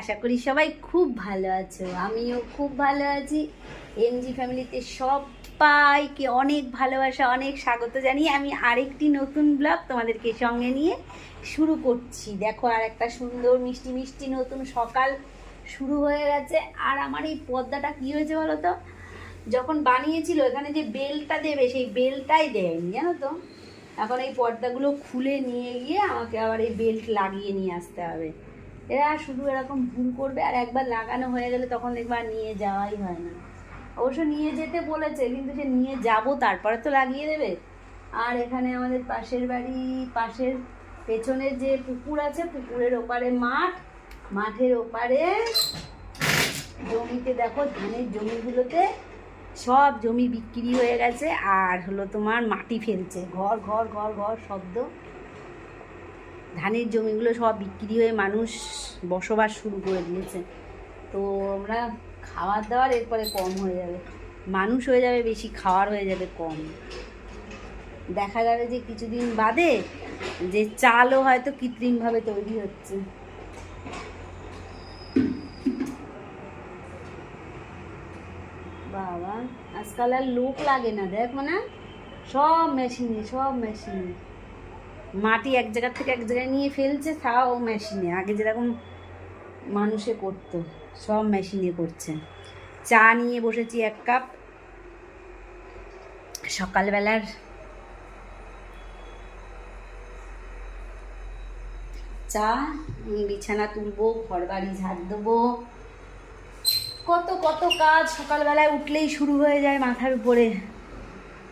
আশা করি সবাই খুব ভালো আছো। আমিও খুব ভালো আছি। এমজি ফ্যামিলিতে সবাইকে অনেক ভালোবাসা, অনেক স্বাগত জানিয়ে আমি আরেকটি নতুন ব্লগ তোমাদেরকে সঙ্গে নিয়ে শুরু করছি। দেখো আর একটা সুন্দর মিষ্টি মিষ্টি নতুন সকাল শুরু হয়ে গেছে। আর আমার এই পর্দাটা কী হয়েছে বলো তো? যখন বানিয়েছিল এখানে যে বেলটা দেবে, সেই বেলটাই দেয়নি, জানো তো? এখন এই পর্দাগুলো খুলে নিয়ে গিয়ে আমাকে আবার এই বেল্ট লাগিয়ে নিয়ে আসতে হবে। এরা শুধু এরকম ভুল করবে আর একবার লাগানো হয়ে গেলে তখন আর নিয়ে যাওয়াই হয় না। অবশ্য নিয়ে যেতে বলেছে, কিন্তু সে নিয়ে যাব তারপরে তো লাগিয়ে দেবে। আর এখানে আমাদের পাশের বাড়ি, পাশের পেছনের যে পুকুর আছে, পুকুরের ওপারে মাঠ। মাঠের ওপারে জমিতে দেখো, ধানের জমিগুলোতে সব জমি বিক্রি হয়ে গেছে। আর হলো তোমার মাটি ফেলছে, ঘর ঘর ঘর ঘর শব্দ। ধানের জমিগুলো সব বিক্রি হয়ে মানুষ বসবাস শুরু করে দিয়েছে। তো আমরা খাওয়ার দাওয়ার এরপরে কম হয়ে যাবে। মানুষ হয়ে যাবে, বেশি খাওয়ার হয়ে যাবে কম। দেখা যাবে যে কিছুদিন বাদে যে চালও হয়তো কৃত্রিমভাবে তৈরি হচ্ছে। বাবা, আজকাল আর লোক লাগে না। দেখো না সব মেশিনে সব মেশিনে। মাটি এক জায়গা থেকে এক জায়গায় নিয়ে ফেলছে, তাও মেশিনে আগে যেরকম মানুষে করতো, সব মেশিনে করছে। চা নিয়ে বসেছি এক কাপ সকালবেলার চা, বিছানা তুলবো ঘর বাড়ি ঝাড় দেবো। কত কত কাজ সকালবেলায় উঠলেই শুরু হয়ে যায় মাথার উপরে।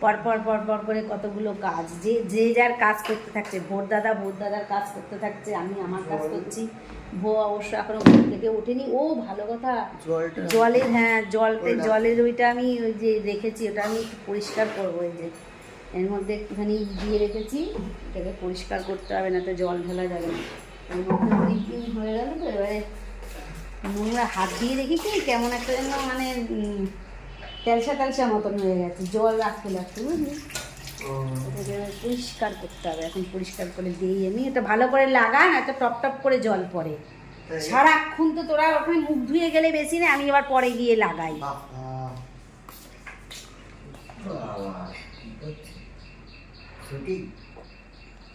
পরপর পরপর করে কতগুলো কাজ। যে যে যার কাজ করতে থাকছে ভোর দাদা ভোর দাদার কাজ করতে থাকছে আমি আমার কাজ করছি। ভো অবশ্য এখনও ঘুম থেকে ওঠেনি। ও ভালো কথা জলের হ্যাঁ জলতে জলের ওইটা আমি ওই যে রেখেছি ওটা আমি পরিষ্কার করব এই যে। এর মধ্যে একটুখানি দিয়ে রেখেছি এটাকে পরিষ্কার করতে হবে না তো জল ঢালা যাবে না। এর মধ্যে অনেক দিন হয়ে গেল তো এবারে নোংরা হাত দিয়ে দেখি কি কেমন একটা যেন মানে তেলসা তেলসা মতন হয়ে গেছে জল রাখতে লাগছে বুঝলি? এটাকে পরিষ্কার করতে হবে এখন পরিষ্কার করে দিই আমি। এটা ভালো করে লাগা না তো টপ টপ করে জল পড়ে সারাক্ষণ তো তোরা ওখানে মুখ ধুয়ে গেলে বেশি না আমি এবার পরে গিয়ে লাগাই।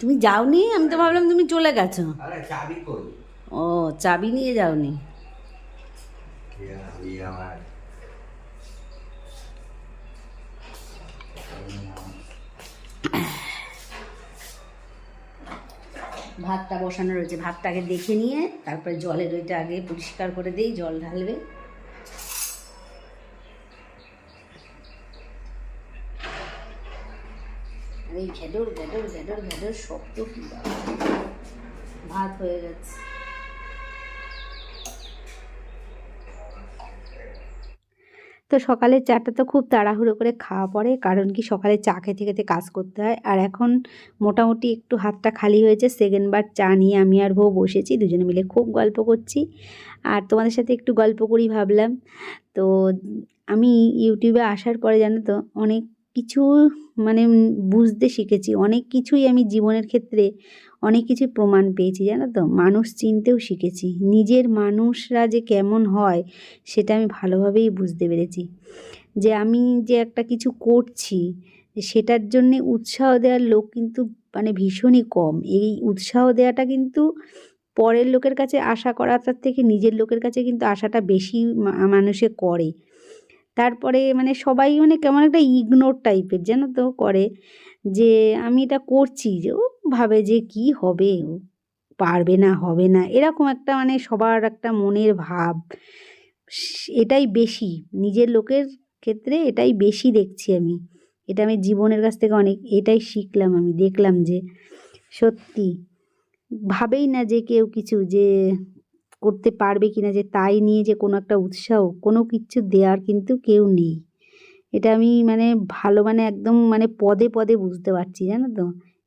তুমি যাওনি? আমি তো ভাবলাম তুমি চলে গেছো। ও চাবি নিয়ে যাওনি। আমার? ভাতটা বসানো রয়েছে ভাতটাকে দেখে নিয়ে তারপরে জলের ওইটা আগে পরিষ্কার করে দিই, জল ঢালবে। এই ঘেডর ঘেডর ঘেডর শব্দ কি ভাত হয়ে গেছে। তো সকালের চাটা তো খুব তাড়াহুড়ো করে খাওয়া পড়ে, কারণ কি সকালে চা খেতে খেতে কাজ করতে হয়। আর এখন মোটামুটি একটু হাতটা খালি হয়েছে সেকেন্ড বার চা নিয়ে আমি আর বউ বসেছি, দুজনে মিলে খুব গল্প করছি। আর তোমাদের সাথে একটু গল্প করি ভাবলাম। তো আমি ইউটিউবে আসার পরে জানো তো, অনেক কিছু মানে বুঝতে শিখেছি। অনেক কিছুই আমি জীবনের ক্ষেত্রে অনেক কিছু প্রমাণ পেয়েছি, জানো তো? মানুষ চিনতেও শিখেছি। নিজের মানুষরা যে কেমন হয়, সেটা আমি ভালোভাবেই বুঝতে পেরেছি। যে আমি যে একটা কিছু করছি সেটার জন্যে উৎসাহ দেওয়ার লোক কিন্তু মানে ভীষণই কম। এই উৎসাহ দেওয়াটা কিন্তু পরের লোকের কাছে আশা করাটার থেকে নিজের লোকের কাছে কিন্তু আশাটা বেশি মানুষে করে। তারপরে মানে সবাই মানে কেমন একটা ইগনোর টাইপের জানো তো? করে। যে আমি এটা করছি যে ও ভাবে যে কি হবে, ও পারবে না, হবে না, এরকম একটা মানে সবার একটা মনের ভাব। এটাই বেশি, নিজের লোকের ক্ষেত্রে এটাই বেশি দেখছি আমি। এটা আমি জীবনের কাছ থেকে অনেক, এটাই শিখলাম আমি, দেখলাম যে সত্যি ভাবেই না যে কেউ কিছু যে করতে পারবে কিনা, যে তাই নিয়ে যে কোনো একটা উৎসাহ, কোনো কিছু দেওয়ার কিন্তু কেউ নেই। এটা আমি মানে ভালো মানে একদম মানে পদে পদে বুঝতে পারছি, জানো তো?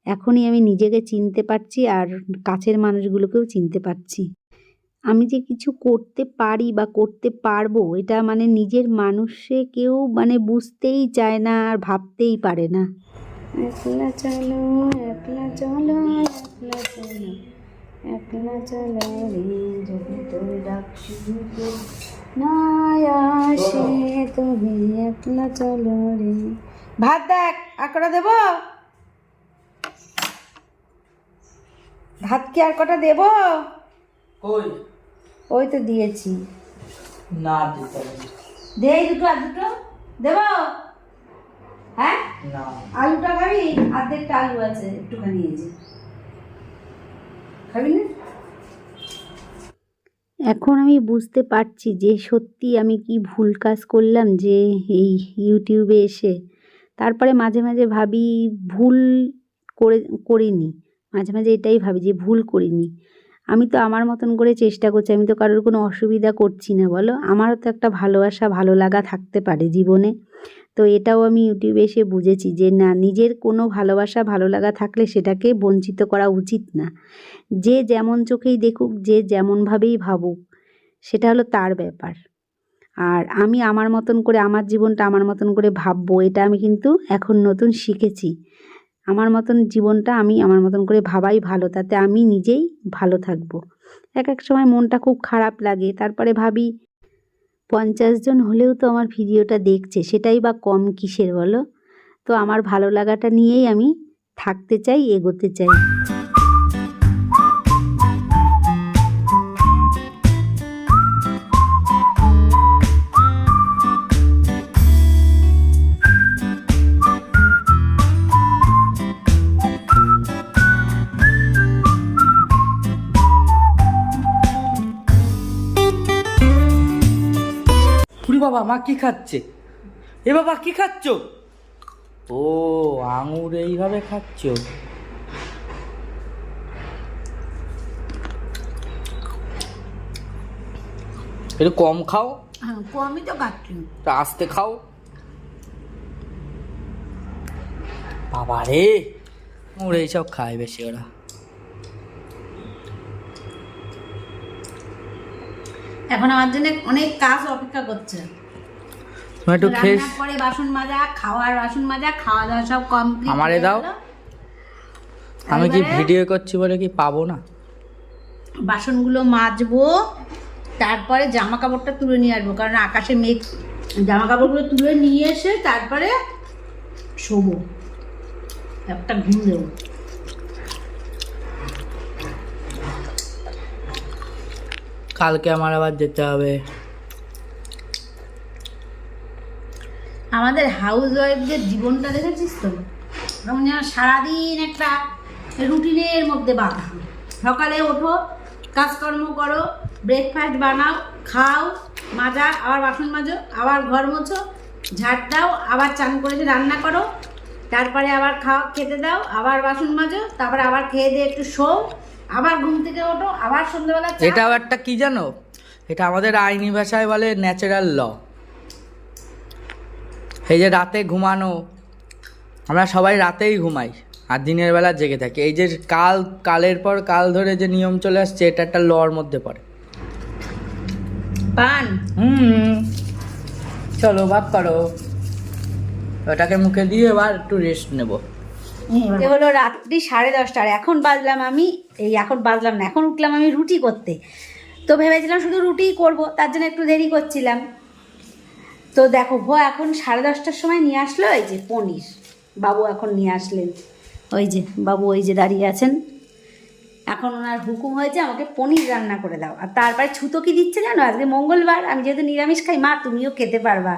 এখনই আমি নিজেকে চিনতে পারছি আর কাছের মানুষগুলোকেও চিনতে পারছি। আমি যে কিছু করতে পারি বা করতে পারব, এটা মানে নিজের মানুষে কেউ মানে বুঝতেই চায় না আর ভাবতেই পারে না। একলা চলো একলা চলো একলা চলো একলা চলো আসে তবে একলা চলো রে। ভাত দেখ আর কটা দেবো? ভাত কি আর কটা দেবো? কই? ওই তো দিয়েছি। না দিতে হবে। দে এই দুটো আর দুটো? দেবো? হ্যাঁ? না। আলুটা খাবি? অর্ধেকটা আলু আছে একটুখানি এই যে। খাবি না? এখন আমি বুঝতে পারছি যে সত্যি আমি কি ভুল কাজ করলাম যে এই ইউটিউবে এসে। তারপরে মাঝে মাঝে ভাবি ভুল করে, করিনি। মাঝে মাঝে এটাই ভাবি যে ভুল করিনি। আমি তো আমার মতন করে চেষ্টা করছি, আমি তো কারোর কোনো অসুবিধা করছি না, বলো? আমারও তো একটা ভালোবাসা, ভালো লাগা থাকতে পারে জীবনে। তো এটাও আমি ইউটিউবে এসে বুঝেছি যে, না, নিজের কোনো ভালোবাসা, ভালো লাগা থাকলে সেটাকে বঞ্চিত করা উচিত না। যে যেমন চোখেই দেখুক, যে যেমনভাবেই ভাবুক, সেটা হলো তার ব্যাপার। আর আমি আমার মতন করে, আমার জীবনটা আমার মতন করে ভাববো, এটা আমি কিন্তু এখন নতুন শিখেছি। আমার মতন জীবনটা আমি আমার মতন করে ভাবাই ভালো, তাতে আমি নিজেই ভালো থাকব। এক এক সময় মনটা খুব খারাপ লাগে, তারপরে ভাবি পঞ্চাশ জন হলেও তো আমার ভিডিওটা দেখছে, সেটাই বা কম কিসের বলো তো আমার ভালো লাগাটা নিয়েই আমি থাকতে চাই, এগোতে চাই বাবা মা কি খাচ্ছে? এ বাবা কি খাচ্ছ? ও আঙুর এইভাবে খাচ্ছ? একটু কম খাও। হ্যাঁ কমই তো খাচ্ছি। তা আস্তে খাও। বাবা রে আঙুর এইসব খায় বেশি ওরা। এখন আমার জন্য অনেক কাজ অপেক্ষা করছে। তুমি একটু রান্নার পরে বাসন মাজা খাওয়ার বাসন মাজা খাওয়া দাওয়া সব কমপ্লিট আমারে দাও। আমি কি ভিডিও করছি বলে কি পাবো না? বাসনগুলো মাজবো তারপরে জামা কাপড়টা তুলে নিয়ে আসব কারণ আকাশে মেঘ। জামা কাপড়গুলো তুলে নিয়ে এসে তারপরে শোবো। একটা ঘুম দেবো। কালকে আমার আবার যেতে হবে। আমাদের হাউস ওয়াইফদের জীবনটা দেখেছিস তো? এবং যেন সারাদিন একটা রুটিনের মধ্যে বাঁধা। সকালে ওঠো, কাজকর্ম করো ব্রেকফাস্ট বানাও, খাও, মাজা, আবার বাসন মাজো, আবার ঘর মোছো, ঝাড় দাও, আবার চান করে রান্না করো, তারপরে আবার খাওয়া, খেতে দাও, আবার বাসন মাজো, তারপরে আবার খেয়ে দিয়ে একটু শো, আবার ঘুম থেকে ওঠো, আবার সন্ধ্যেবেলা। এটাও একটা কি জানো? এটা আমাদের আইনি ভাষায় বলে ন্যাচারাল ল এই যে রাতে ঘুমানো আমরা সবাই রাতেই ঘুমাই আর দিনের বেলা জেগে থাকি। এই যে কাল কালের পর কাল ধরে যে নিয়ম চলে আসছে এটা একটা লর মধ্যে পড়ে। পান? হুম চলো ভাব করো। ওটাকে মুখে দিয়ে এবার একটু রেস্ট নেব। এ হলো রাত্রি সাড়ে দশটা আর এখন বাজলাম আমি এই এখন বাজলাম না এখন উঠলাম আমি রুটি করতে। তো ভেবেছিলাম শুধু রুটিই করব তার জন্য একটু দেরি করছিলাম। তো দেখো ভো এখন সাড়ে দশটার সময় নিয়ে আসলো এই যে পনির। বাবু এখন নিয়ে আসলেন। ওই যে বাবু ওই যে দাঁড়িয়ে আছেন। এখন ওনার হুকুম হয়েছে আমাকে পনির রান্না করে দাও। আর তারপরে ছুতো কি দিচ্ছে জানো? আজকে মঙ্গলবার আমি যেহেতু নিরামিষ খাই মা তুমিও খেতে পারবা।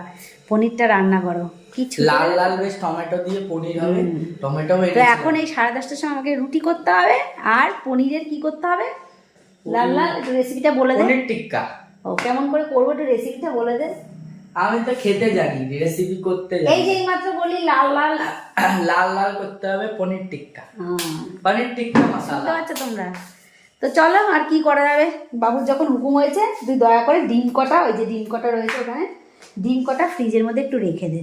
পনিরটা রান্না করো। কি ছুতো। লাল লাল বেশ টমেটো দিয়ে পনির হবে। টমেটো তো এখন এই সাড়ে দশটার সময় আমাকে রুটি করতে হবে আর পনিরের কি করতে হবে? লাল লাল রেসিপিটা বলে দে। পনির টিক্কা। ও কেমন করে করব একটু রেসিপিটা বলে দে। আমি তো খেতে জানি রেসিপি করতে এই জানি যে এইমাত্র বলি লাল লাল। লাল লাল করতে হবে পনির টিক্কা। পনির টিক্কা মশলা। পারছ তোমরা? তো চলো আর কি করা যাবে? বাবুর যখন হুকুম হয়েছে তুই দয়া করে ডিম কটা ওই যে ডিম কটা রয়েছে ওখানে ডিম কটা ফ্রিজের মধ্যে একটু রেখে দে।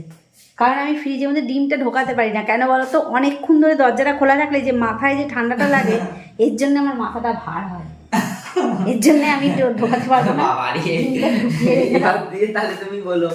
কারণ আমি ফ্রিজের মধ্যে ডিমটা ঢোকাতে পারি না। কেন বলো তো? অনেকক্ষণ ধরে দরজাটা খোলা থাকলে যে মাথায় যে ঠান্ডাটা লাগে এর জন্য আমার মাথাটা ভার হয়। এর জন্য আমি ঢোকাতে পারব না। তাহলে তুমি বলো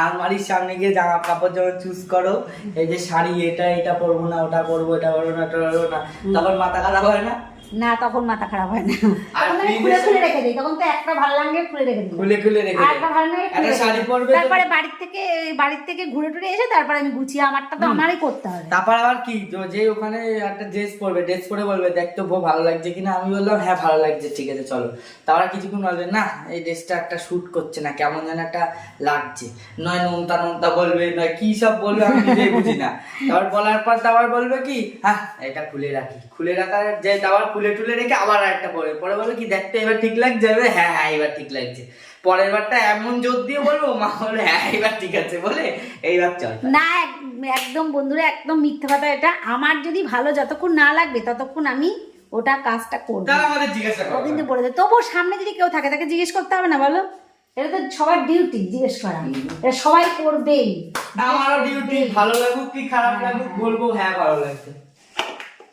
আলমারির সামনে গিয়ে জামা কাপড় যখন চুজ করো এই যে শাড়ি এটা এটা পরবো না ওটা পরবো এটা পরবো না ওটা পরবো না। তখন মাথা খারাপ হয় না? না তখন মাথা খারাপ হয় না। তখন আমি খুলে খুলে রেখে দিই তখন তো একটা ভালো লাগে খুলে রেখে দিই খুলে খুলে রেখে একটা ভালো লাগে একটা শাড়ি পরবে তারপরে বাড়ির থেকে বাড়ির থেকে ঘুরে টুরে এসে তারপরে আমি গুছিয়ে আমারটা তো আমারই করতে হবে। তারপর আবার কি যে ওখানে একটা ড্রেস পরবে ড্রেস পরে বলবে দেখ তো বউ ভালো লাগছে কিনা? আমি বললাম হ্যাঁ ভালো লাগছে ঠিক আছে চলো। তারপর কিছুক্ষণ বলবে না এই ড্রেসটা একটা শুট করছে না কেমন যেন একটা লাগছে। নয় নোমতা নোমতা বলবে নয় কি সব বলবে আমি নিজেই বুঝি না। তারপর বলার পর তারপর বলবে কি হ্যাঁ এটা খুলে রাখি। খুলে রাখার যে তারপর খুলে টুলে রেখে আবার একটা পরে পরে বলবে কি দেখতে এবার ঠিক লাগছে? আমি হ্যাঁ হ্যাঁ এবার ঠিক লাগছে। পরের বারটা এমন জোর দিয়ে বলব মা বলে হ্যাঁ এবার ঠিক আছে বলে এইবার চল। না একদম বন্ধুরা একদম মিথ্যা কথা এটা। আমার যদি ভালো যতক্ষণ না লাগবে ততক্ষণ আমি ওটা কাজটা করব। তাহলে আমাদের জিজ্ঞাসা ও করো কিন্তু বলে দেয় তবুও সামনে যদি কেউ থাকে তাকে জিজ্ঞেস করতে হবে না বলো? এটা তো সবার ডিউটি জিজ্ঞেস করা। এটা সবাই করবেই। আমারও ডিউটি ভালো লাগুক কি খারাপ লাগুক বলব হ্যাঁ ভালো লাগছে।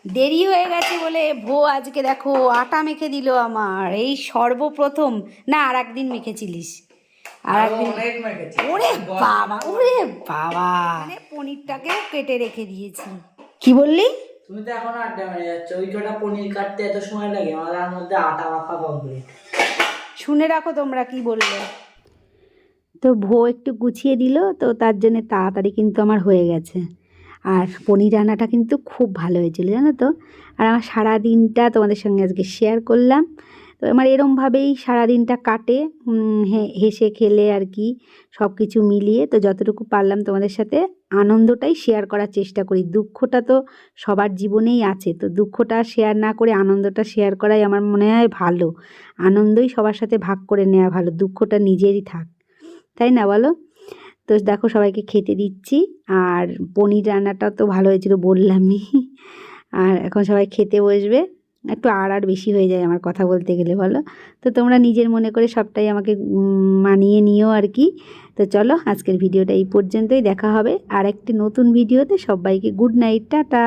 দেরি হয়ে গেছে বলে ভো আজকে দেখো আটা মেখে দিল আমার। এই সর্বপ্রথম। না আর একদিন মেখেছিলিস। আর একদিন ওরে বাবা ওরে বাবা। মানে পনিরটাকেও কেটে রেখে দিয়েছি। কি বললি? তুমি তো এখনও আড্ডা মেরে যাচ্ছ। ওই কটা পনির কাটতে এত সময় লাগে আমার তার মধ্যে আটা মাখা কমপ্লিট শুনে রাখো তোমরা কি বললে। তো ভো একটু গুছিয়ে দিল তো তার জন্য তাড়াতাড়ি কিন্তু আমার হয়ে গেছে। আর পনির রান্নাটা কিন্তু খুব ভালো হয়েছিল, জানো তো? আর আমার সারা দিনটা তোমাদের সঙ্গে আজকে শেয়ার করলাম। তো আমার এরমভাবেই সারা দিনটা কাটে হেসে খেলে আর কি সব কিছু মিলিয়ে। তো যতটুকু পারলাম তোমাদের সাথে আনন্দটাই শেয়ার করার চেষ্টা করি। দুঃখটা তো সবার জীবনেই আছে, তো দুঃখটা শেয়ার না করে আনন্দটা শেয়ার করাই আমার মনে হয় ভালো। আনন্দই সবার সাথে ভাগ করে নেওয়া ভালো, দুঃখটা নিজেরই থাক। তাই না বলো? তো দেখো সবাইকে খেতে দিচ্ছি। আর পনির রান্নাটা তো ভালো হয়েছিল বললামই। আর এখন সবাই খেতে বসবে। একটু আর আর বেশি হয়ে যায় আমার কথা বলতে গেলে, বলো? তো তোমরা নিজের মনে করে সবটাই আমাকে মানিয়ে নিও আর কি। তো চলো, আজকের ভিডিওটা এই পর্যন্তই। দেখা হবে আর একটি নতুন ভিডিওতে। সবাইকে গুড নাইট, টাটা!